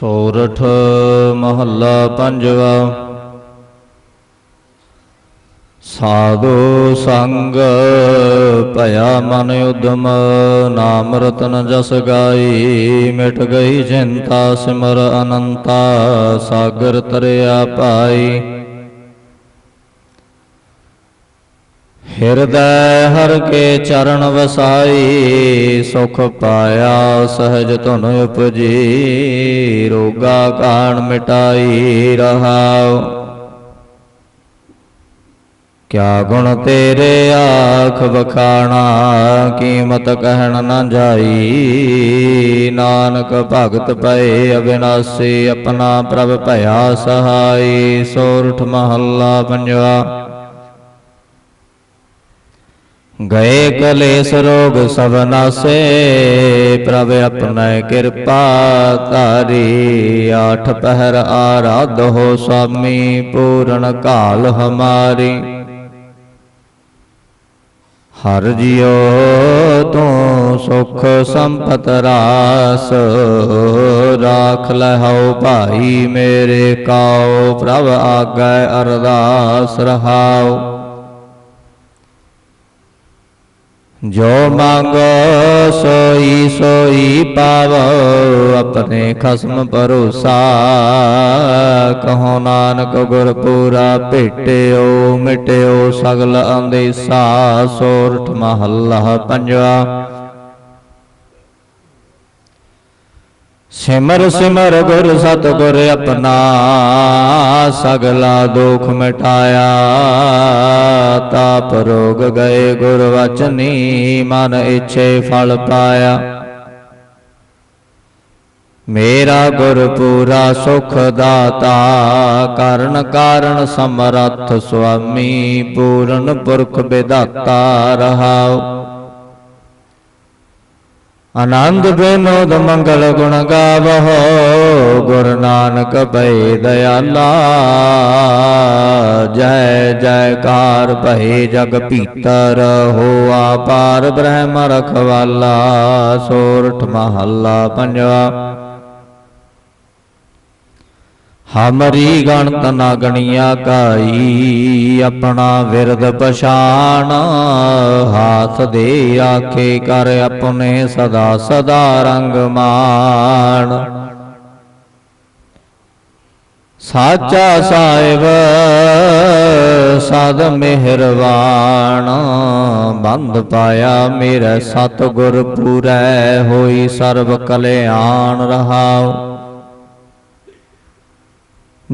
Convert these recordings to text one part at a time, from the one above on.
ਸੋਰਠ ਮਹੱਲਾ ਪੰਜਵਾ। ਸਾਧੋ ਸੰਗ ਭਇਆ ਮਨ ਉਦਮ, ਨਾਮ ਰਤਨ ਜਸ ਗਾਈ, ਮਿਟ ਗਈ ਚਿੰਤਾ ਸਿਮਰ ਅਨੰਤਾ, ਸਾਗਰ ਤਰਿਆ ਪਾਈ। ਹਿਰਦੈ ਹਰ ਕੇ ਚਰਨ ਵਸਾਈ, ਸੁਖ ਪਾਇਆ ਸਹਜ ਧੁਨ ਉਪਜੀ, ਰੋਗਾ ਕਾਣ ਮਿਟਾਈ ਰਹਾਉ। ਕਿਆ ਗੁਣ ਤੇਰੇ ਆਖ ਬਖਾਣਾ ਕੀਮਤ ਕਹਿਣ ਨਾ ਜਾਈ। ਨਾਨਕ ਭਗਤ ਪਏ ਅਬਿਨਾਸੀ, ਆਪਣਾ ਪ੍ਰਭ ਭਇਆ ਸਹਾਈ, ਸੋਰਠ ਮਹੱਲਾ ਪੰਜਵਾ। ਗਏ ਕਲੇਸ਼ ਰੋਗ ਸਭ ਨਾਸੇ। ਪ੍ਰਭ ਆਪਣੈ ਕਿਰਪਾ ਧਾਰੀ। ਆਠ ਪਹਿਰ ਆਰਾਧ ਹੋ ਸੁਆਮੀ ਪੂਰਨ ਕਾਲ ਹਮਾਰੀ। ਹਰ ਜਿਉ ਤੂੰ ਸੁਖ ਸੰਪਤ ਰਾਸ। ਰਾਖ ਲਹਉ ਭਾਈ ਮੇਰੇ ਕਾਉ। ਪ੍ਰਭ ਆਗੈ ਅਰਦਾਸ ਰਹਾਉ। ਜੋ ਮੰਗੋ ਸੋਈ ਸੋਈ ਪਾਵੋ, ਆਪਣੇ ਖਸਮ ਭਰੋਸਾ। ਕਹੋ ਨਾਨਕ ਗੁਰ ਪੂਰਾ ਭੇਟਿਓ, ਮਿਟਿਓ ਸਗਲ ਅੰਦੇਸਾ, ਸੋਰਠ ਮਹੱਲਾ ਪੰਜਵਾ। ਸਿਮਰ ਸਿਮਰ ਗੁਰ ਸਤਿਗੁਰ ਆਪਣਾ ਸਗਲਾ ਦੁਖ ਮਿਟਾਇਆ। ਤਾਪ ਰੋਗ ਗਏ ਗੁਰ ਵਚਨੀ, ਮਨ ਇਛੇ ਫਲ ਪਾਇਆ। ਮੇਰਾ ਗੁਰ ਪੂਰਾ ਸੁਖ ਦਾਤਾ, ਕਰਨ ਕਾਰਨ ਸਮਰੱਥ ਸੁਆਮੀ, ਪੂਰਨ ਪੁਰਖ ਵਿਦਾਤਾ ਰਹਾਉ। ਆਨੰਦ ਬੇਨੋਦ ਮੰਗਲ ਗੁਣ ਗਾਵਹੋ, ਗੁਰ ਨਾਨਕ ਭਏ ਦਇਆਲਾ। ਜੈ, ਜੈਕਾਰ ਭਏ ਜਗ ਭੀਤਰ ਹੋਆ, ਪਾਰ ਬ੍ਰਹਮ ਰਖਵਾਲਾ, ਸੋਰਠ ਮਹੱਲਾ ਪੰਜਵਾ। ਹਮਰੀ ਗਣਤ ਨਾ ਗਣੀਆ ਕਾਈ, ਆਪਣਾ ਵਿਰਦ ਪਛਾਣ। ਹਾਥ ਦੇ ਆਖੇ ਕਰ ਆਪਣੇ ਸਦਾ ਸਦਾ ਰੰਗ ਮਾਣ। ਸਾਚਾ ਸਾਹਿਬ, ਸਦ ਮਿਹਰਵਾਨ। ਬੰਦ ਪਾਇਆ ਮੇਰੇ ਸਤ ਗੁਰ ਪੂਰੈ ਹੋਈ ਸਰਬ ਕਲਿਆਣ ਰਹਾਉ।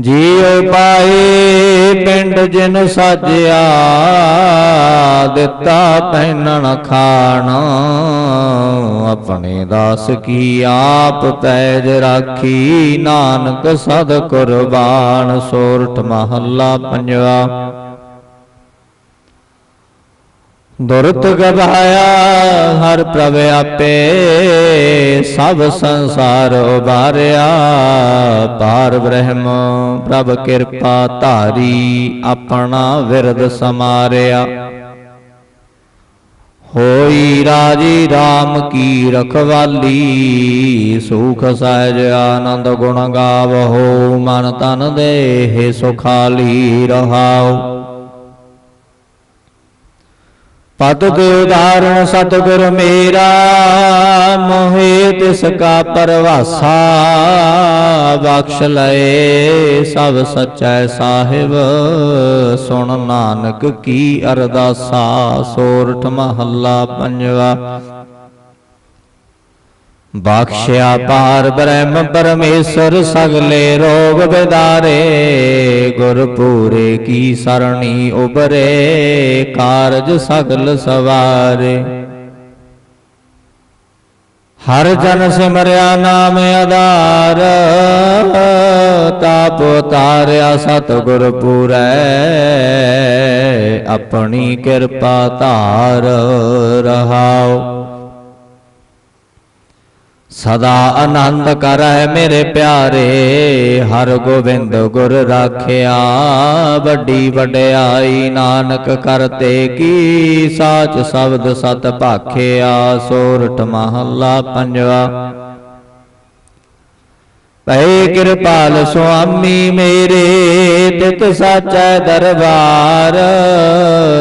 ਜੀਉ ਪਾਏ ਪਿੰਡ ਜਿਨ ਸਾਜਿਆ, ਦਿੱਤਾ ਪਹਿਨਣ ਖਾਣ। ਆਪਣੇ ਦਾਸ ਕੀ ਆਪ ਪੈਜ ਰਾਖੀ, ਨਾਨਕ ਸਦ ਕੁਰਬਾਨ ਸੋਰਠ ਮਹੱਲਾ ਪੰਜਵਾ। ਦੁਰਤ ਗਵਾਇਆ ਹਰ ਪ੍ਰਭ ਆਪੇ ਸਭ ਸੰਸਾਰ ਉਬਾਰਿਆ ਪਾਰ ਬ੍ਰਹਮ ਪ੍ਰਭ ਕਿਰਪਾ ਧਾਰੀ ਆਪਣਾ ਵਿਰਦ ਸਮਾਰਿਆ। ਹੋਈ ਰਾਜੀ RAM ਕੀ ਰਖਵਾਲੀ ਸੁਖ ਸਹਿਜ ਆਨੰਦ ਗੁਣ ਗਾਵਹੋ ਮਨ ਤਨ ਦੇਹ ਸੁਖਾਲੀ ਰਹਾਉ। ਪਦ ਤੇ ਉਦਾਹਰਣ ਸਤਿਗੁਰ ਮੇਰਾ ਮੋਹਿ ਤਿਸ ਕਾ ਪਰਵਾਸਾ ਬਖਸ਼ ਲਏ ਸਭ ਸਚੈ ਸਾਹਿਬ ਸੁਣ ਨਾਨਕ ਕੀ ਅਰਦਾਸਾ ਸੋਰਠ ਮਹੱਲਾ ਪੰਜਵਾ। ਬਖਸ਼ਿਆ ਪਾਰ ਬ੍ਰਹਮ ਪਰਮੇਸ਼ਰ ਸਗਲੇ ਰੋਗ ਬਿਦਾਰੇ ਗੁਰ ਪੂਰੇ ਕੀ ਸਰਣੀ ਉਬਰੇ ਕਾਰਜ ਸਗਲ ਸਵਾਰੇ। ਹਰ ਜਨ ਸਿਮਰਿਆ ਨਾਮ ਆਧਾਰ, ਤਾਪ ਤਾਰਿਆ ਸਤ ਗੁਰ ਪੂਰੈ, ਆਪਣੀ ਕਿਰਪਾ ਧਾਰ ਰਹਾਓ ਸਦਾ ਆਨੰਦ ਕਰੈ ਮੇਰੇ ਪਿਆਰੇ, ਹਰ ਗੋਬਿੰਦ ਗੁਰ ਰਾਖਿਆ। ਵੱਡੀ ਵਡਿਆਈ ਨਾਨਕ ਕਰਤੇ ਕੀ ਸਾਚ ਸ਼ਬਦ ਸਤ ਭਾਖਿਆ ਸੋਰਠ ਮਹੱਲਾ ਪੰਜਵਾ। ਭਈ ਕਿਰਪਾਲ ਸੁਆਮੀ ਮੇਰੇ ਤਿਤ ਸਾਚੈ ਦਰਬਾਰ।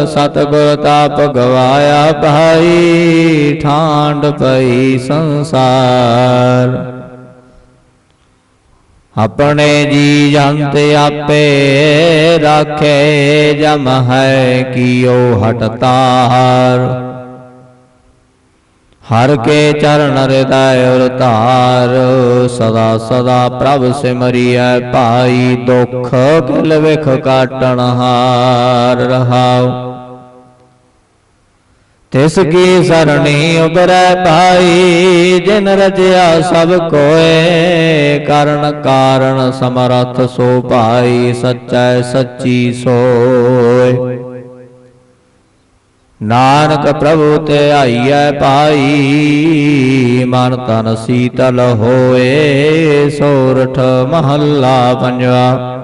ਸਤਿਗੁਰ ਤਾਪ ਗਵਾਇਆ ਭਾਈ ਠਾਂਡ ਪਈ ਸੰਸਾਰ। ਆਪਣੇ ਜੀ ਜੰਤ ਆਪੇ ਰਾਖੇ ਜਮ ਹੈ ਕੀਓ ਹਟਤਾਰ। ਹਰ ਕੇ ਚਰਨ ਹਿਰਦੈ ਉਰ ਧਾਰ ਸਦਾ ਸਦਾ ਪ੍ਰਭ ਸਿਮਰਿਐ ਭਾਈ ਦੁਖ ਕਿਲ ਵਿਖ ਕਾਟਣ ਹਾਰ ਰਹਾਉ। ਤਿਸ ਕੀ ਸਰਣੀ ਉਬਰੈ ਭਾਈ ਜਿਨ ਰਜਿਆ ਸਭ ਕੋਏ ਕਰਨ ਕਾਰਨ ਸਮਰਥ ਸੋ ਭਾਈ ਸੱਚੈ ਸੱਚੀ ਸੋਏ ਨਾਨਕ ਪ੍ਰਭੂ ਤੇ ਆਈਐ ਪਾਈ ਮਨ ਤਨ ਸੀਤਲ ਹੋਏ ਸੋਰਠ ਮਹੱਲਾ ਪੰਜਵਾ।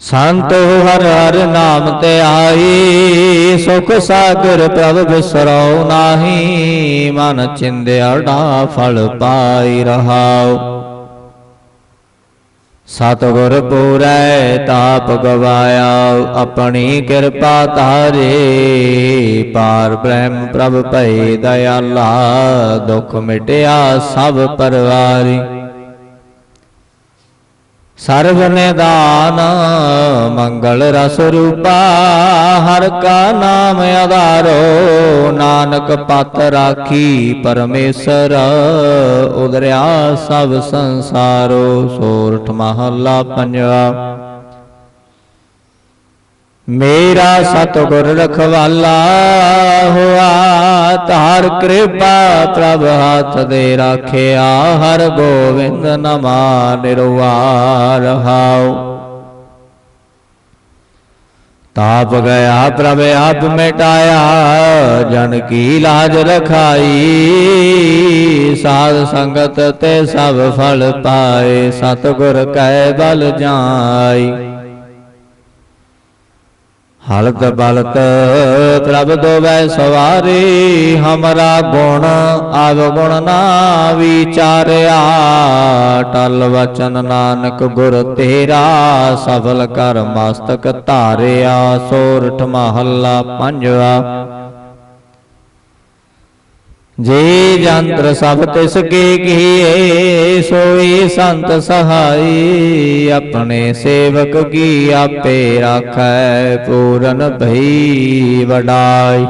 ਸੰਤ ਹਰ ਹਰ ਨਾਮ ਤੇ ਆਈ, ਸੁਖ ਸਾਗਰ ਪ੍ਰਭ ਬਿਸਰਉ ਨਾਹੀ, ਮਨ ਚਿੰਦਿਆੜਾ ਫਲ ਪਾਈ ਰਹਾਓ ਸਤਿਗੁਰ ਪੂਰੈ ਤਾਪ ਗਵਾਇਆ ਆਪਣੀ ਕਿਰਪਾ ਧਾਰੇ। ਪਾਰ ਬ੍ਰਹਮ ਪ੍ਰਭ ਭਏ ਦਇਆਲਾ, ਦੁਖ ਮਿਟਿਆ ਸਭ ਪਰਵਾਰੀ। ਸਰਬ ਨਿਦਾਨ ਮੰਗਲ ਰਸ ਰੂਪਾ, ਹਰ ਕਾ ਨਾਮ ਆਧਾਰੋ, ਨਾਨਕ ਪਤ ਰਾਖੀ ਪਰਮੇਸ਼ਰ, ਉਦਰਿਆ ਸਭ ਸੰਸਾਰੋ, ਸੋਰਠ ਮਹੱਲਾ ਪੰਜਵਾ। ਮੇਰਾ ਸਤਿਗੁਰ ਰਖਵਾਲਾ ਹੋਆ, ਧਾਰ ਕਿਰਪਾ ਪ੍ਰਭ ਹੱਥ ਦੇ ਰਾਖਿਆ, ਹਰ ਗੋਵਿੰਦ ਨਮਾ ਨਿਰਵਾਰ ਹਾਉ। ਤਾਪ ਗਿਆ ਪ੍ਰਭ, ਆਪ ਮਿਟਾਇਆ, ਜਨ ਕੀ ਲਾਜ ਰਖਾਈ, ਸਾਧ ਸੰਗਤ ਤੇ ਸਭ ਫਲ ਪਾਏ, ਸਤਿਗੁਰ ਕੈ ਬਲ ਜਾਈ। ਹਲਤ ਬਲਤ ਪ੍ਰਭ ਦੋਵੈ ਸਵਾਰੀ, ਹਮਰਾ ਗੁਣ ਅਵਗੁਣ ਨਾ ਵਿਚਾਰਿਆ। ਟਲ ਵਚਨ ਨਾਨਕ ਗੁਰ ਤੇਰਾ, ਸਫਲ ਕਰ ਮਸਤਕ ਧਾਰਿਆ। ਸੋਰਠ ਮਹੱਲਾ ਪੰਜਵਾ। ਜੇ ਜੰਤਰ ਸਭ ਤਿਸ ਕੇ ਕੀਏ, ਸੋਈ ਸੰਤ ਸਹਾਈ ਆਪਣੇ ਸੇਵਕ ਕੀ ਆਪੇ ਰਾਖੈ, ਪੂਰਨ ਭਈ ਵਡਾਈ।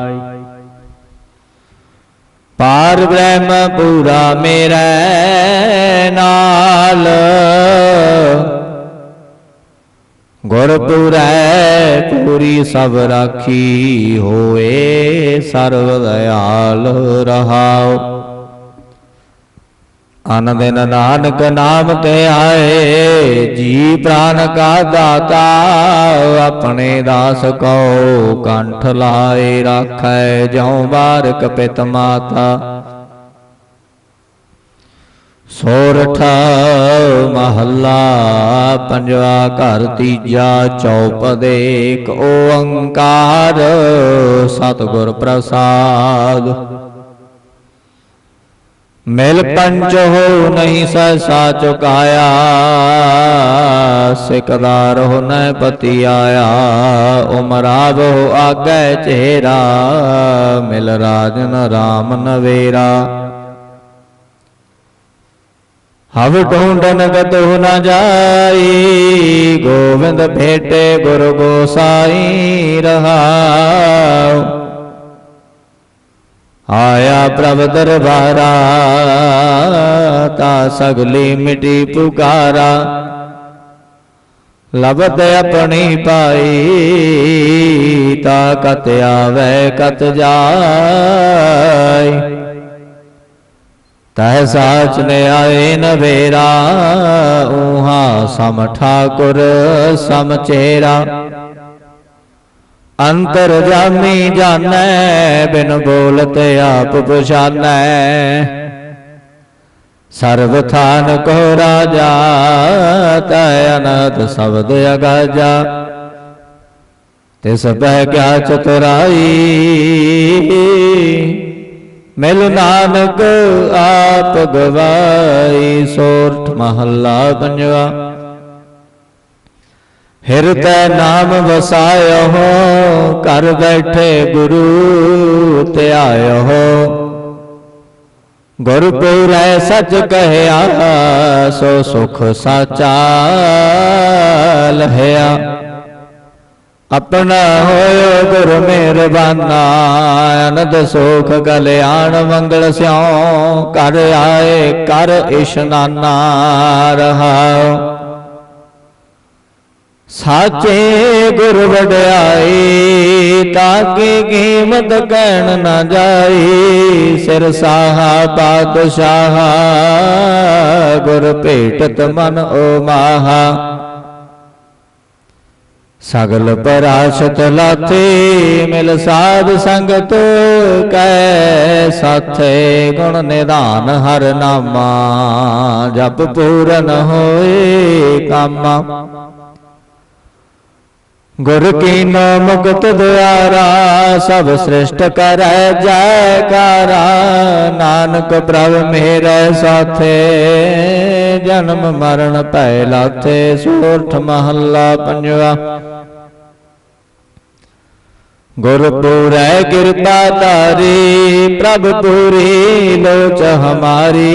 ਪਾਰ ਬ੍ਰਹਮ ਪੂਰਾ ਮੇਰਾ ਨਾਲ। ਗੁਰ ਪੂਰੀ ਸਭ ਰਾਖੀ ਹੋਏ, ਸਰਵ ਦਇਆਲ ਰਹਾਉ। ਅਨ ਦਿਨ ਨਾਨਕ ਨਾਮ ਤੇ ਆਏ, ਜੀ ਪ੍ਰਾਨ ਕਾ ਦਾਤਾ, ਆਪਣੇ ਦਾਸ ਕੋ ਕੰਠ ਲਾਏ, ਰਾਖੈ ਜਿਉ ਬਾਰਕ ਪਿਤ ਮਾਤਾ। ਸੋਰਠ, ਮਹੱਲਾ, ਪੰਜਵਾ ਘਰ, ਤੀਜਾ ਚੌਪਦੇ ਏਕ ਓੰਕਾਰ, ਸਤਿਗੁਰ ਪ੍ਰਸਾਦ। ਮਿਲ ਪੰਚ ਹੋ ਨਹੀਂ ਸਹਿਸਾ ਚੁਕਾਇਆ ਸਿਕਦਾਰ ਹੋ ਨੈ ਪਤੀ ਆਇਆ ਉਮਰਾਵ ਹੋ ਆਗੈ ਚਿਹਰਾ, ਮਿਲ ਰਾਜਨ ਰਾਮ ਨਵੇਰਾ ਹਵ ਢੂੰਡਨ ਗਤੋ ਨ ਜਾਈ, ਗੋਵਿੰਦ ਭੇਟੇ ਗੁਰ ਗੋਸਾਈ ਰਹਾਉ। ਆਇਆ ਪ੍ਰਭ ਦਰਬਾਰਾ, ਤਾ ਸਗਲੀ ਮਿਟੀ ਪੁਕਾਰਾ। ਲਬਤ ਆਪਣੀ ਪਾਈ, ਤਾ ਕਤ ਆਵੇ ਕਤ ਜਾਈ। ਤਹ ਸਾਚ ਨੇ ਨਵੇਰਾ ਉਹਾ ਸਮ ਠਾਕੁਰ, ਸਮ ਚੇਰਾ। ਅੰਤਰ ਜਾਮੀ ਜਾਣੈ ਬਿਨ ਬੋਲਤ ਆਪ ਪਛਾਨੈ ਸਰਬ ਥਾਨ ਕੋ ਰਾਜਾ ਤੈ ਅਨੰਤ ਸ਼ਬਦ ਅਗਾਜਾ। ਤਿਸ ਬਹਿ ਕਿਆ ਚਤੁਰਾਈ ਮਿਲ ਨਾਨਕ ਆਪ ਗਵਾਈ, ਸੋਰਠ ਮਹੱਲਾ ਪੰਜਵਾ। ਹਿਰਦੈ ਨਾਮ ਵਸਾਇਓ, ਘਰ ਬੈਠੇ ਗੁਰੂ ਧਿਆਇਓ। ਗੁਰ ਪੂਰੈ ਸੱਚ ਕਹਿਆ, ਸੋ ਸੁਖ ਸਾਚਾ ਲਹਿਆ। ਆਪਣਾ ਹੋਇ ਗੁਰ ਮਿਹਰਬਾਨਾ। ਅਨੰਦ ਸੁਖ ਕਲਿਆਣ ਮੰਗਲ ਸਿਉ। ਕਰ ਆਏ ਕਰ ਇਸ਼ਨਾਨਾ ਰਹਾਉ। ਸਾਚੇ ਗੁਰ ਵਡਿਆਈ, ਤਾਕੇ ਕੀਮਤ ਕਹਿਣ ਨਾ ਜਾਈ। ਸਿਰ ਸਾਹਾ ਪਾਤਸ਼ਾਹ, ਗੁਰ ਭੇਟਤ ਮਨ ਓ ਮਾਹਾ। ਸਗਲ ਪਰਾਸ਼ਤ ਲਾਥੇ ਮਿਲ ਸਾਧ ਸੰਗਤ ਕੈ ਸਾਥੇ ਗੁਣ ਨਿਧਾਨ ਹਰ ਨਾਮਾ, ਜਪ ਪੂਰਨ ਹੋਏ ਕਾਮਾ। ਗੁਰ ਕੀ ਮੁਕਤ ਦੁਆਰਾ, ਸਭ ਸ੍ਰਿਸ਼ਟ ਕਰੈ ਜੈਕਾਰਾ। ਨਾਨਕ ਪ੍ਰਭ ਮੇਰੇ ਸਾਥੇ ਜਨਮ ਮਰਨ ਭੈ ਲਾਥੇ ਸੋਰਠ ਮਹੱਲਾ ਪੰਜਵਾ। ਗੁਰ ਪੂਰੈ ਕਿਰਪਾ ਤਾਰੀ ਪ੍ਰਭ ਪੂਰੀ ਲੋਚ ਹਮਾਰੀ।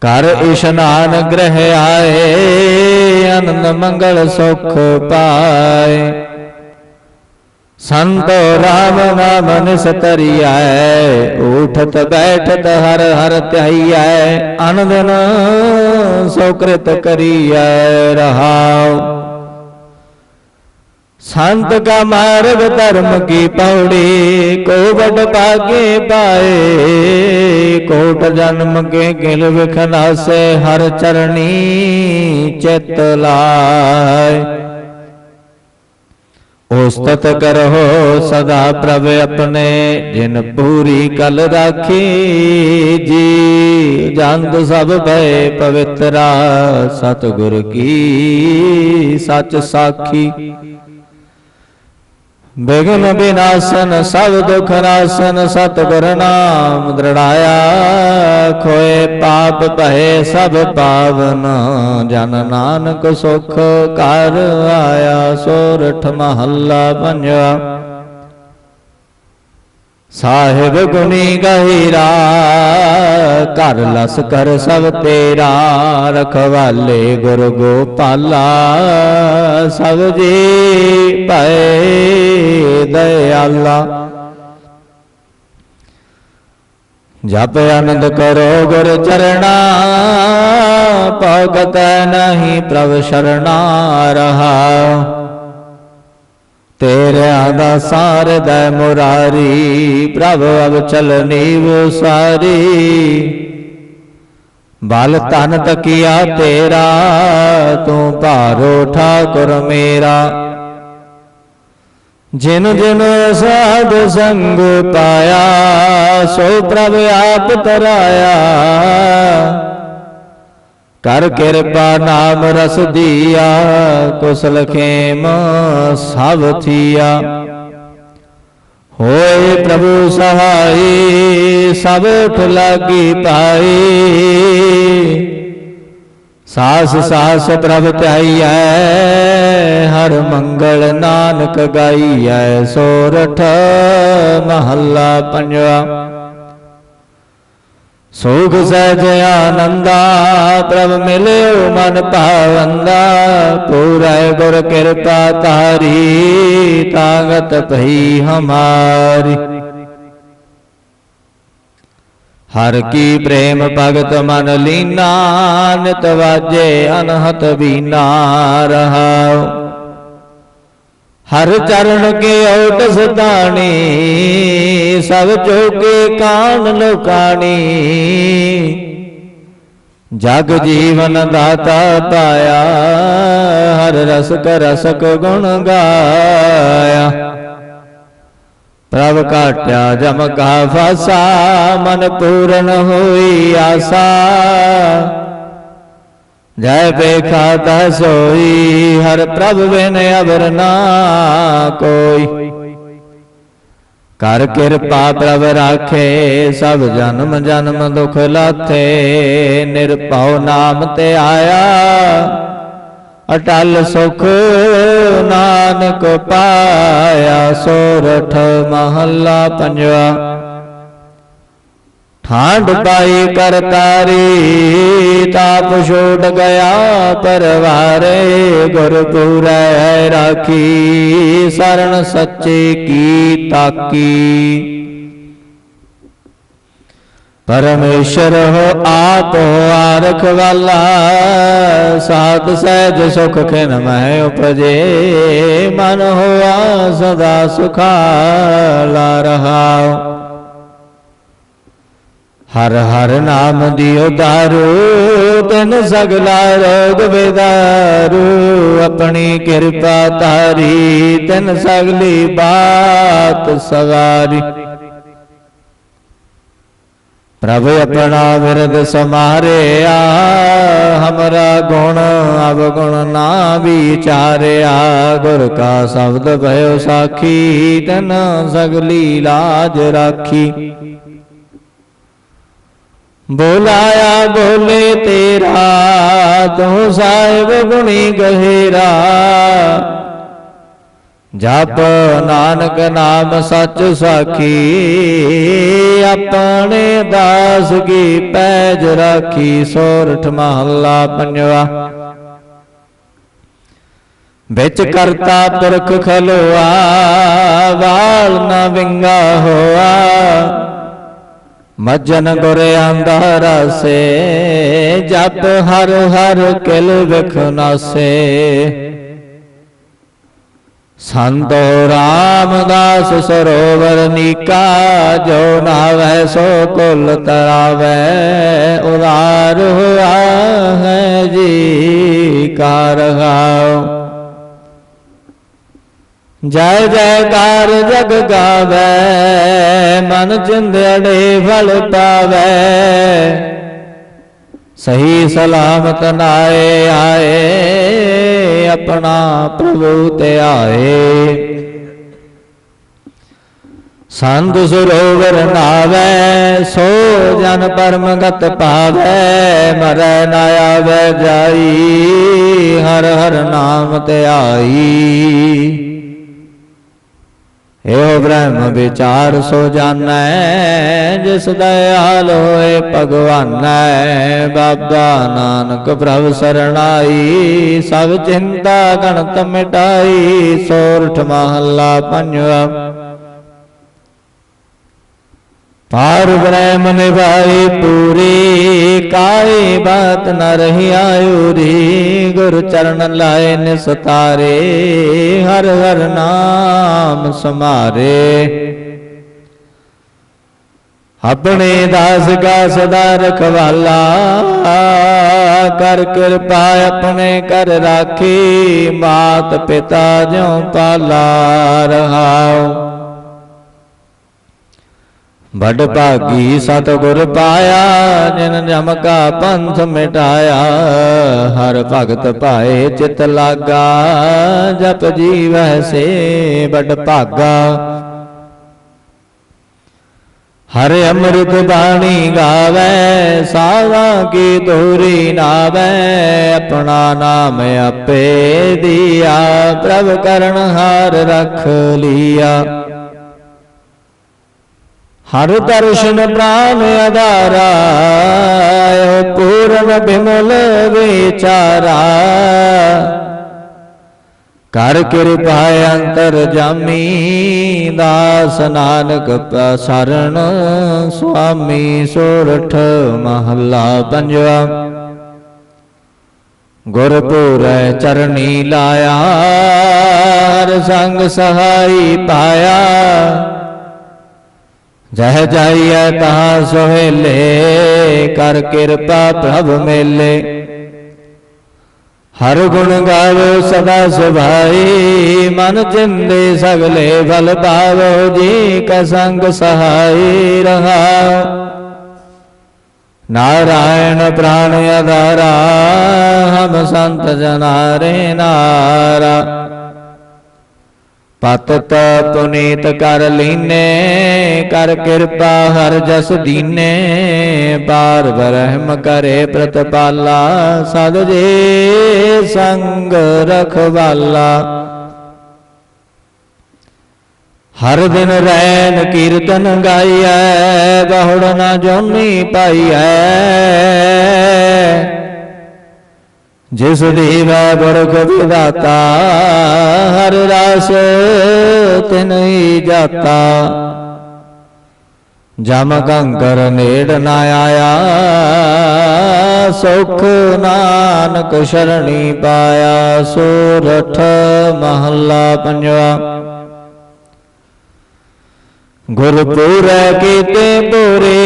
ਕਰ ਇਸ਼ਨਾਨ ਗ੍ਰਹਿ ਆਏ, ਅਨੰਦ ਮੰਗਲ ਸੁਖ ਪਾਏ। ਸੰਤੋ ਰਾਮ ਨਾਮ ਨਿਸਤਰੀਐ ਉਠਤ ਬੈਠਤ ਹਰ ਹਰ ਧਿਆਈਐ, ਅਨੰਦਨ ਸੋਕ੍ਰਿਤ ਕਰੀਐ ਰਹਾਉ। ਸੰਤ ਕਾ ਮਾਰਗ ਧਰਮ ਕੀ ਪੌੜੀ ਕੋ ਵਡ ਪਾਗੇ ਪਾਏ, ਕੋਟ ਜਨਮ ਕੇ ਗਿਲ ਵਿਖਨਾਸੇ, ਹਰ ਚਰਣੀ ਚਿਤ ਲਾਏ। ਉਸਤਤ ਕਰੋ ਸਦਾ ਪ੍ਰਭ ਆਪਣੇ, ਜਿਨ ਪੂਰੀ ਕਲ ਰਾਖੀ, ਜੀ ਜੰਦ ਸਭ ਭਏ ਪਵਿੱਤਰਾ, ਸਤਿਗੁਰ ਕੀ ਸੱਚ ਸਾਖੀ। ਬਿਗਨ ਬਿਨਾਸਨ, ਸਭ ਦੁਖ ਨਾਸਨ, ਸਤਿਗੁਰ ਨਾਮ ਦ੍ਰਿੜਾਇਆ। ਖੋਏ ਪਾਪ ਭਏ ਸਭ ਪਾਵਨ, ਜਨ ਨਾਨਕ ਸੁਖ ਕਰ ਆਇਆ, ਸੋਰਠ ਮਹੱਲਾ ਪੰਜਵਾ। ਸਾਹਿਬ ਗੁਣੀ ਗਹਿਰਾ ਕਰ ਲਸ ਕਰ ਸਭ ਤੇਰਾ, ਰਖਵਾਲੇ ਗੁਰ ਗੋਪਾਲਾ, ਸਭ ਜੀ ਭਏ ਦਇਆਲਾ। ਜਪ ਆਨੰਦ ਕਰੋ ਗੁਰ ਚਰਣਾ, ਭਗਤ ਨਹੀਂ ਪ੍ਰਭ ਸ਼ਰਣਾ ਰਹਾ। ਤੇਰਿਆ ਦਾ ਸਾਰਦੈ ਮੁਰਾਰੀ, ਪ੍ਰਭ ਅਬ ਚਲਨੀ ਵੋ ਸਾਰੀ ਬਲ ਤਨ ਤਕੀਆ ਤੇਰਾ, ਤੂੰ ਭਾਰੋ ਠਾਕੁਰ ਮੇਰਾ। ਜਿਨ ਜਿਨ ਸਾਧ ਸੰਗ ਪਾਇਆ, ਸੋ ਪ੍ਰਭ ਆਪ ਤਰਾਇਆ। ਕਰ ਕਿਰਪਾ ਨਾਮ ਰਸ ਦੀਆ ਕੁਸਲ ਖੇਮ ਸਭ ਥੀਆ। ਹੋਏ ਪ੍ਰਭੂ ਸਹਾਈ ਸਭ ਉਠ ਲਾਗੀ ਪਾਈ ਸਾਸ ਸਾਸ ਪ੍ਰਭ ਧਿਆਈਐ ਹਰ ਮੰਗਲ ਨਾਨਕ ਗਾਈਐ ਸੋਰਠ ਮਹੱਲਾ ਪੰਜਵਾ। ਸੁਖ ਸਹਿਜ ਆਨੰਦਾ ਪ੍ਰਭ ਮਿਲਿਓ ਮਨ ਭਾਵੰਦਾ, ਪੂਰੈ ਗੁਰ ਕਿਰਪਾ ਤਾਰੀ ਤਾਗਤ ਭਈ ਹਮਾਰੀ। ਹਰ ਕੀ ਪ੍ਰੇਮ ਭਗਤ ਮਨ ਲੀਨਾ, ਨਿਤ ਵਾਜੇ ਅਨਹਤ ਬੀਨਾ ਰਹਾਉ। ਹਰ ਚਰਨ ਕੇ ਓਟ ਸਤਾਣੀ ਸਭ ਚੋਕੇ ਕਾਨ ਲੋਕਾਣੀ। ਜਗ ਜੀਵਨ ਦਾਤਾ ਪਾਇਆ ਹਰ ਰਸ ਰਸਕ ਗੁਣ ਗਾਇਆ। ਪ੍ਰਭ ਕਾਟਿਆ ਜਮ ਕਾ ਫਸਾ, ਮਨ ਪੂਰਨ ਹੋਈ ਆਸਾ। ਜੈ ਪੇਖਾ ਤਾ ਸੋਈ ਹਰ ਪ੍ਰਭ ਬਿਨ ਅਵਰ ਨਾ ਕੋਈ। ਕਰ ਕਿਰਪਾ ਪ੍ਰਭ ਰਾਖੇ ਸਭ ਜਨਮ ਜਨਮ ਦੁਖ ਲਾਥੇ ਨਿਰਭਉ ਨਾਮ ਤੇ ਆਇਆ। ਅਟਲ ਸੁਖ ਨਾਨਕ ਪਾਇਆ ਸੋਰਠ ਮਹੱਲਾ ਪੰਜਵਾ। ਠਾਂਡ ਪਾਈ ਕਰਤਾਰੀ ਤਾਪ ਛੋੜ ਗਿਆ ਪਰਵਾਰੇ ਗੁਰ ਪੂਰੈ ਰਾਖੀ ਸਰਣ ਸੱਚੇ ਕੀ ਤਾਕੀ। ਪਰਮੇਸ਼ਰ ਹੋ ਆਪ ਆਰਖ ਵਾਲਾ ਸਾਧ ਸਹਿਜ ਸੁਖ ਖਿਨ ਮਹਿ ਉਪਜੇ ਮਨ ਹੋਆ ਸਦਾ ਸੁਖਾਲਾ ਰਹਾਉ ਹਰ ਹਰ ਨਾਮ ਦਿਓ ਦਾਰੂ, ਤਨ ਸਗਲਾ ਰੋਗ ਵਿਦਾਰੂ। ਆਪਣੀ ਕਿਰਪਾ ਤਾਰੀ ਤਨ ਸਗਲੀ ਬਾਤ ਸਵਾਰੀ। ਪ੍ਰਭ ਆਪਣਾ ਵਿਰਦ ਸਮਾਰਿਆ, ਹਮਰਾ ਗੁਣ ਅਵਗੁਣ ਨਾ ਵਿਚਾਰਿਆ। ਗੁਰ ਕਾ ਸ਼ਬਦ ਭਇਓ ਸਾਖੀ, ਤਨ ਸਗਲੀ ਲਾਜ ਰਾਖੀ। ਬੋਲਾਇਆ, ਬੋਲੇ ਤੇਰਾ, ਤੂੰ ਸਾਹਿਬ ਗੁਣੀ ਗਹਿਰਾ। ਜਪ ਨਾਨਕ ਨਾਮ ਸੱਚ ਸਾਖੀ, ਆਪਣੇ ਦਾਸ ਕੀ ਪੈਜ ਰਾਖੀ, ਸੋਰਠ ਮਹੱਲਾ ਪੰਜਵਾ। ਵਿੱਚ ਕਰਤਾ ਪੁਰਖ ਖਲੋਆ, ਵਾਲ ਨਾ ਵਿੰਗਾ ਹੋਆ। ਮਜਨ ਗੁਰ ਅੰਧਾਰ ਸੇ ਜਪ ਹਰ ਹਰ ਕਿਲ ਵਿਖ ਨਾਸੇ। ਸੰਤੋ ਰਾਮਦਾਸ ਸਰੋਵਰ ਨੀਕਾ, ਜੋ ਨਾਵੈ ਸੋ ਕੁਲ ਤਰਾਵੈ, ਉਦਾਰ ਹੋਆ ਹੈ ਜੀ, ਕਾਰ ਜੈ ਜੈਕਾਰ ਜਗ ਗਾਵੇ, ਮਨ ਚਿੰਦੜੇ ਫਲ ਪਾਵੇ। ਸਹੀ ਸਲਾਮਤ ਨਾਏ ਆਏ, ਆਪਣਾ ਪ੍ਰਭੂ ਤੇ ਆਏ। ਸੰਤ ਸਰੋਵਰ ਨਾਵੇ, ਸੋ ਜਨ ਪਰਮਗਤ ਪਾਵੇ, ਮਰੈ ਨਾ ਆਵੇ ਜਾਈ, ਹਰ ਹਰ ਨਾਮ ਤੇ ਆਈ। ਏੋ ਬ੍ਰਹਮ ਵਿਚਾਰ ਸੋ ਜਾਣੈ, ਜਿਸ ਦਇਆਲ ਹੋਏ ਭਗਵਾਨੈ। ਬਾਬਾ ਨਾਨਕ ਪ੍ਰਭ ਸਰਣਾਈ, ਸਭ ਚਿੰਤਾ ਗਣਤ ਮਿਟਾਈ, ਸੋਰਠ ਮਹੱਲਾ ਪੰਜਵਾ। ਪਾਰ ਬ੍ਰਹਮ ਨਿਭਾਈ ਪੂਰੀ ਕਾਈ ਬਾਤ ਨ ਰਹੀ ਆਯੂਰੀ, ਗੁਰ ਚਰਨ ਲਾਏ ਨਿਸਤਾਰੇ ਹਰ ਹਰ ਨਾਮ ਸਮਾਰੇ। ਆਪਣੇ ਦਾਸ ਕਾ ਸਦਾ ਰਖਵਾਲਾ, ਕਰ ਕਿਰਪਾ ਆਪਣੇ ਕਰ ਰਾਖੀ, ਮਾਤ ਪਿਤਾ ਜਿਉ ਪਾਲਾ ਰਹਾਉ। ਵੱਡ ਭਾਗੀ ਸਤਿਗੁਰ ਪਾਇਆ ਜਿਨ ਜਮ ਕਾ ਪੰਥ ਮਿਟਾਇਆ ਹਰ ਭਗਤ ਭਾਏ ਚਿਤ ਲਾਗਾ ਜਪ ਜੀਵੈ ਸੇ ਵੱਡ ਭਾਗਾ। ਹਰ ਅੰਮ੍ਰਿਤ ਬਾਣੀ ਗਾਵੇ ਸਾਵਾ ਕੀ ਦੋਰੀ ਨਾਵੇ ਆਪਣਾ ਨਾਮ ਆਪੇ ਦਿਆ ਪ੍ਰਭ ਕਰਨ ਹਾਰ ਰਖ ਲੀਆ। ਹਰ ਦਰਸ਼ਨ ਪ੍ਰਾਨ ਆਧਾਰਾ ਓ ਪੂਰਨ ਬਿਮਲ ਵਿਚਾਰਾ। ਕਰ ਕਿਰਪਾ ਅੰਤਰ ਜਾਮੀ, ਦਾਸ ਨਾਨਕ ਪਸਰਣ ਸੁਆਮੀ ਸੋਰਠ ਮਹੱਲਾ ਪੰਜਵਾ। ਗੁਰਪੁਰੈ ਚਰਣੀ ਲਾਇਆ, ਹਰ ਸੰਗ ਸਹਾਈ ਪਾਇਆ। ਜਹ ਜਾਈਐ ਤਹਾਂ ਸੋਹਿਲੇ ਕਰ ਕਿਰਪਾ ਪ੍ਰਭ ਮੇਲੇ। ਹਰ ਗੁਣ ਗਾਵੋ ਸਦਾ ਸੁਭਾਈ, ਮਨ ਚਿੰਦੇ ਸਗਲੇ ਫਲ ਪਾਵੋ, ਜੀ ਕਾ ਸੰਗ ਸਹਾਈ ਰਹਾ। ਨਾਰਾਇਣ ਪ੍ਰਾਣ ਆਧਾਰਾ ਹਮ ਸੰਤ ਜਨਾਰੇ ਨਾਰਾ। ਪਤਤ ਪੁਨੀਤ ਕਰ ਲੀਨੇ, ਕਰ ਕਿਰਪਾ ਹਰ ਜਸ ਦੀਨੇ। ਪਾਰ ਬਰਹਿਮ ਕਰੇ ਪ੍ਰਤਪਾਲਾ, ਸਦ ਜੇ ਸੰਗ ਰਖਵਾਲਾ। ਹਰ ਦਿਨ ਰੈਨ ਕੀਰਤਨ ਗਾਈਐ ਬਹੁੜ ਨਾ ਜੋਨੀ ਪਾਈਐ। ਜਿਸ ਦੀਵੈ ਬਰਖ ਵਿਦਾਤਾ, ਹਰ ਰਸ ਤਿਨ ਜਾਤਾ। ਜਮ ਕੰਕਰ ਨੇੜ ਨਾ ਆਇਆ, ਸੁਖ ਨਾਨਕ ਸ਼ਰਣੀ ਪਾਇਆ, ਸੋਰਠ ਮਹੱਲਾ ਪੰਜਵਾ। ਗੁਰਪੂਰੈ ਕੀਤੇ ਪੂਰੇ,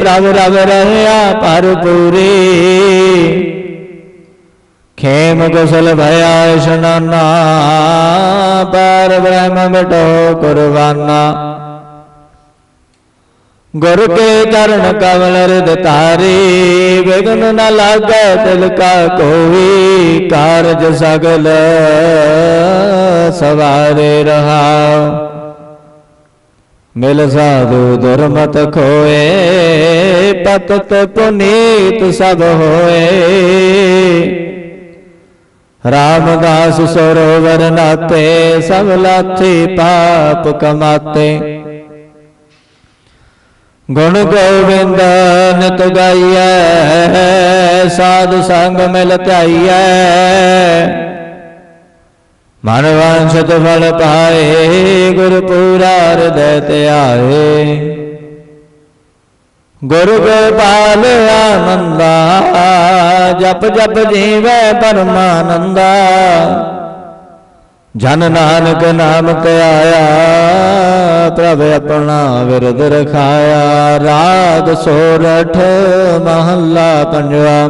ਪ੍ਰਭ ਰਵ ਪਰ ਪੂਰੇ ਖੇਮ ਕੁਸਲ ਭਇਆ ਇਸ਼ਨਾਨਾ ਪਰ ਬ੍ਰਹਮ ਮਿਟੋ ਕੁਰਬਾਨਾ ਗੁਰ ਕੇ ਚਰਨ ਕਮਲ ਰਿਦ ਤਾਰੇ ਵਿਗਨ ਨ ਲਾਗੈ ਤਿਲ ਕਾ ਕੋਈ ਕਾਰਜ ਸਗਲ ਸਵਾਰੇ ਰਹਾ ਮਿਲ ਸਾਧੂ ਦੁਰਮਤ ਖੋਏ ਪਤਤ ਪੁਨੀਤ ਸਭ ਹੋਏ ਰਾਮਦਾਸ ਸਰੋਵਰ ਨਾਤੇ, ਸਭ ਲਾਥੀ ਪਾਪ ਕਮਾਤੇ। ਗੁਣ ਗੋਬਿੰਦ ਨਿਤ ਗਾਈਐ, ਸਾਧ ਸੰਗ ਮਿਲ ਧਾਈਐ। ਮਨ ਵਾਂਛਤ ਫਲ ਪਾਏ ਗੁਰ ਪੂਰਾ ਹਿਰਦੈ ਧਿਆਏ। ਗੁਰ ਗੋਪਾਲ ਆਨੰਦਾ, ਜਪ ਜਪ ਜੀਵੈ ਪਰਮਾਨੰਦਾ। ਜਨ ਨਾਨਕ ਨਾਮ ਧਿਆਇਆ ਪ੍ਰਭ ਆਪਣਾ ਵਿਰਦ ਰਖਾਇਆ। ਰਾਗ ਸੋਰਠ ਮਹੱਲਾ ਪੰਜਵਾ।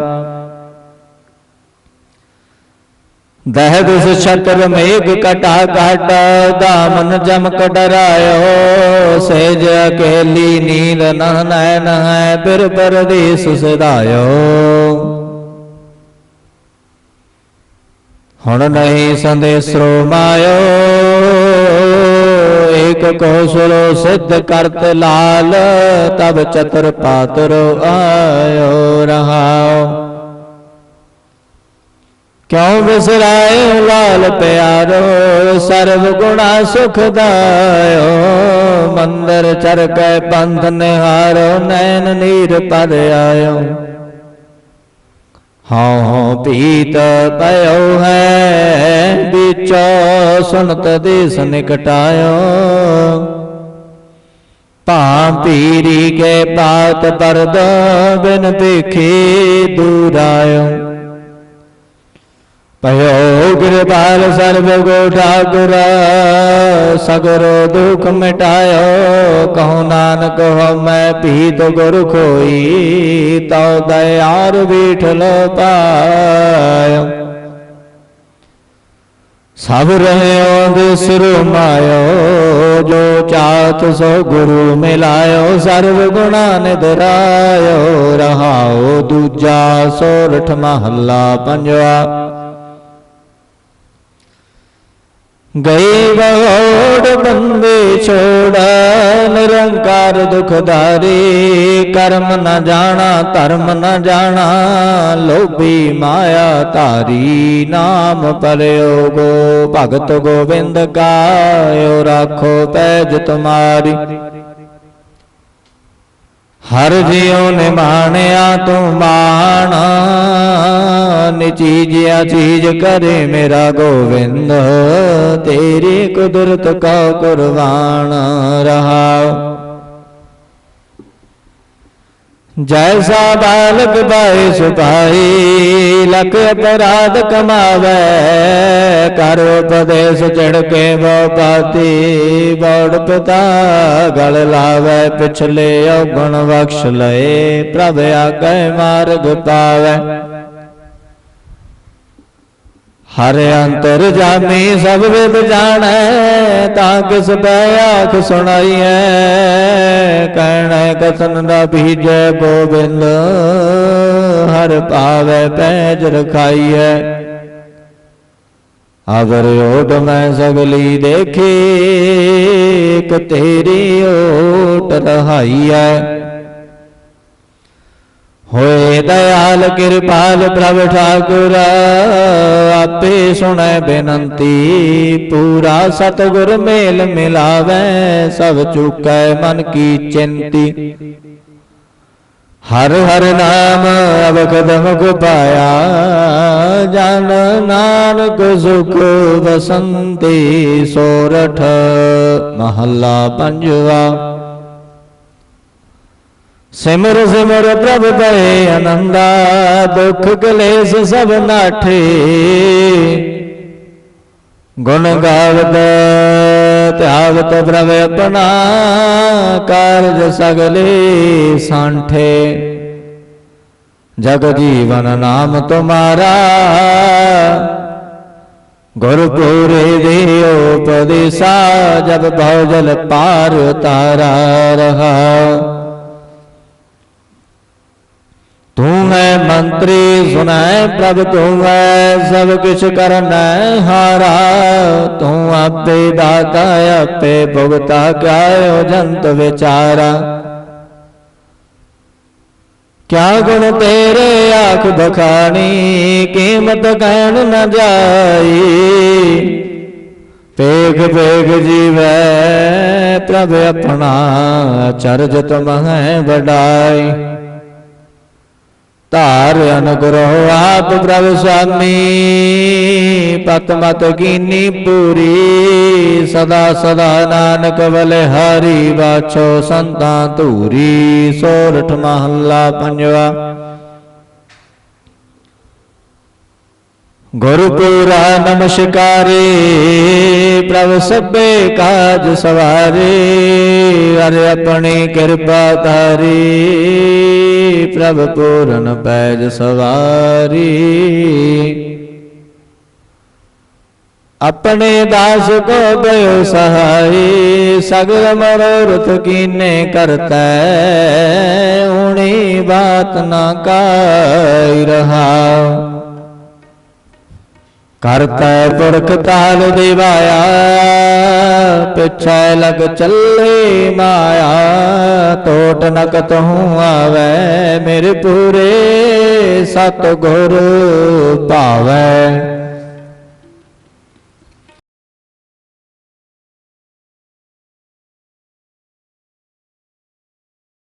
ਦਹ ਦਿਸ ਛਤਰ ਮੇਘ ਕਟਾ ਘਟ ਦਾਮਨ ਜਮਕ ਡਰਾਇਓ ਸੇਜ ਅਕੇਲੀ ਨੀਂਦ ਨਹ ਨੈਨ ਹੈ ਬਿਰ ਪਰਦੇਸ ਸਦਾਇਓ ਹੁਣ ਨਹੀਂ ਸੰਦੇਸਰੋ ਮਾਇਓ, ਏਕ ਕੌਸਲੋ ਸਿੱਧ ਕਰਤ ਲਾਲ, ਤਬ ਚਤਰ ਪਾਤਰੋ ਆਇਓ ਰਹਾਓ ਕਿਉ ਵਿਸਰਾਇ ਲਾਲ ਪਿਆਰੋ? ਸਰਬ ਗੁਣਾ ਸੁਖ ਦਾਇਓ। ਮੰਦਰ ਚਰ ਕੈ ਪੰਥ ਨਿਹਾਰੋ, ਨੈਣ ਨੀਰ ਪਰ ਆਇਓ। ਹਉ ਹਉ ਪੀਤ ਪਇਓ ਹੈ, ਵਿਚੋ ਸੁਨਤ ਦੇਸ ਨਿਕਟਾਇਓ। ਭਾਂ ਪੀਰੀ ਕੇ ਪਾਤ ਪਰਦ ਬਿਨ ਦੇਖੇ ਦੂਰ ਆਇਓ ਭਇਓ ਕਿਰਪਾਲ ਸਰਬ ਕੋ ਠਾਕੁਰ, ਸਗਰ ਦੁਖ ਮਿਟਾਇਓ, ਕਹੋ ਨਾਨਕ ਹੋ ਮੈਂ ਭੀਤ ਗੁਰ ਖੋਈ, ਤਉ ਦਇਆਰ ਬੀਠਲ ਪਾਇਓ। ਸਭ ਰਹਿਓ ਦਿਸਰੁ ਮਾਇਓ, ਜੋ ਚਾਤ ਸੋ ਗੁਰੂ ਮਿਲਾਇਓ, ਸਰਬ ਗੁਣਾ ਨਿਦਰਾਇਓ ਰਹਾਓ ਦੂਜਾ ਸੋਰਠ ਗਏ ਬਹੋੜ ਬੰਦੇ ਛੋੜਾ ਨਿਰੰਕਾਰ ਦੁਖਦਾਰੀ, ਕਰਮ ਨਾ ਜਾਣਾ, ਧਰਮ ਨਾ ਜਾਣਾ, ਲੋਭੀ ਮਾਇਆ ਧਾਰੀ ਨਾਮ ਪਰਿਓ ਗੋ, ਭਗਤ ਗੋਬਿੰਦ ਕਾਇਓ, ਰਾਖੋ ਪੈਜ ਤੁਮਾਰੀ। ਹਰ ਜਿਉ ਨਿਮਾਣਿਆ ਤੂੰ ਮਾਣਾ। ਨਿਚੀਜਿਆ ਚੀਜ ਕਰੇ ਮੇਰਾ ਗੋਵਿੰਦ। ਤੇਰੀ ਕੁਦਰਤ ਕਾ ਕੁਰਬਾਨ ਰਹਾ। ਜੈਸਾ ਬਾਲਕ ਬਾਏ ਸੁਪਾਈ ਲਖ ਅਪਰਾਧ ਕਮਾਵੇ, ਕਰ ਉਪਦੇਸ਼ ਚੜ ਕੇ ਬੋ ਪਾਤੀ, ਬੜ ਪਿਤਾ ਗਲ ਲਾਵੇ, ਪਿਛਲੇ ਔਗਣ ਬਖਸ਼ ਲਏ, ਪ੍ਰਭ ਆਗੇ ਮਾਰਗ ਪਾਵੇ। ਹਰ ਅੰਤਰ ਜਾਮੀ ਸਭ ਵਿਦ ਜਾਣੈ, ਤਾਂ ਕਿਸ ਬੈ ਆਖ ਸੁਣਾਈਐ? ਕਹਿਣੈ, ਕਥਨ ਦਾ ਬੀਜੈ ਗੋਬਿੰਦ, ਹਰ ਪਾਵੇ ਪੈਜ ਰਖਾਈਐ। ਅਵਰ ਓਟ ਮੈਂ ਸਗਲੀ ਦੇਖੀ, ਇਕ ਤੇਰੀ ਓਟ ਰਹਾਈਐ। ਹੋਏ ਦਇਆਲ ਕਿਰਪਾਲ ਪ੍ਰਭ ਠਾਕੁਰ, ਆਪੇ ਸੁਣੈ ਬੇਨੰਤੀ, ਪੂਰਾ ਸਤਗੁਰ ਮੇਲ ਮਿਲਾਵੈ, ਸਭ ਚੁਕੈ ਮਨ ਕੀ ਚਿੰਤੀ। ਹਰ ਹਰ ਨਾਮ ਅਵਗਦ ਮੁਖ ਪਾਇਆ ਜਨ ਨਾਨਕ ਸੁਖ ਵਸੰਤੀ, ਸੋਰਠ ਮਹੱਲਾ ਪੰਜਵਾ। ਸਿਮਰ ਸਿਮਰ ਪ੍ਰਭ ਪਏ ਆਨੰਦਾ, ਦੁਖ ਕਲੇਸ਼ ਸਭ ਨਾਠੇ। ਗੁਣ ਗਾਵਤ, ਧਿਆਵਤ ਪ੍ਰਭ ਆਪਣਾ, ਕਾਰਜ ਸਗਲੇ ਸਾਂਠੇ। ਜਗ ਜੀਵਨ ਨਾਮ ਤੁਮਾਰਾ ਗੁਰ ਪੂਰੇ ਦੇਉ ਉਪਦੇਸਾ, ਜਬ ਭਉ ਜਲ ਪਾਰ ਤਾਰਾ ਰਹਾ। ਤੂੰ ਹੈ ਮੰਤਰੀ, ਸੁਣੈ ਪ੍ਰਭ, ਤੂੰ ਹੈ ਸਭ ਕਿਛ ਕਰਨੈ ਹਾਰਾ। ਤੂੰ ਆਪੇ ਦਾਤਾ, ਆਪੇ ਭੁਗਤਾ ਕਿਆ ਜੰਤ ਵਿਚਾਰਾ। ਕਿਆ ਗੁਣ ਤੇਰੇ ਆਖ ਬਖਾਣੀ ਕੀਮਤ ਕਹਿਣ ਨਾ ਜਾਈ। ਪੇਗ ਪੇਗ ਜੀਵੈ ਪ੍ਰਭ ਆਪਣਾ, ਚਰਜ ਤੁਮਹਿ ਵਡਾਈ। ਧਾਰ ਅਨੁਗ੍ਰਹ ਆਪ ਪ੍ਰਭ ਸੁਆਮੀ ਪਤ ਮਤ ਕੀਨੀ ਪੂਰੀ, ਸਦਾ ਸਦਾ ਨਾਨਕ ਵਲੇ ਹਰੀ ਬਾਛੋ ਸੰਤਾਂ ਧੂਰੀ, ਸੋਰਠ ਮਹੱਲਾ ਪੰਜਵਾ। ਗੁਰਪੂਰਾ ਨਮਸਕਾਰੇ, ਪ੍ਰਭ ਸਭੇ ਕਾਜ ਸਵਾਰੇ ਅਰ ਆਪਣੀ ਕਿਰਪਾ ਤਾਰੀ ਪ੍ਰਭ ਪੂਰਨ ਪੈਜ ਸਵਾਰੀ। ਆਪਣੇ ਦਾਸ ਕੋ ਦਇਓ ਸਹਾਈ, ਸਗਲ ਮਰੋਰਥ ਕੀਨੇ ਕਰਤੈ, ਊਣੀ ਬਾਤ ਨਾ ਕਾਇ ਰਹਾ। ਕਰਤਾ ਪੁਰਖ ਤਾਲ ਦਿਵਾਇਆ, ਪਿਛੈ ਲਗ ਚੱਲੇ ਮਾਇਆ ਟੋਟ ਨਕ ਹੂੰ ਆਵੇ ਮੇਰੇ ਪੂਰੇ ਸਤ ਗੁਰ ਭਾਵੈ।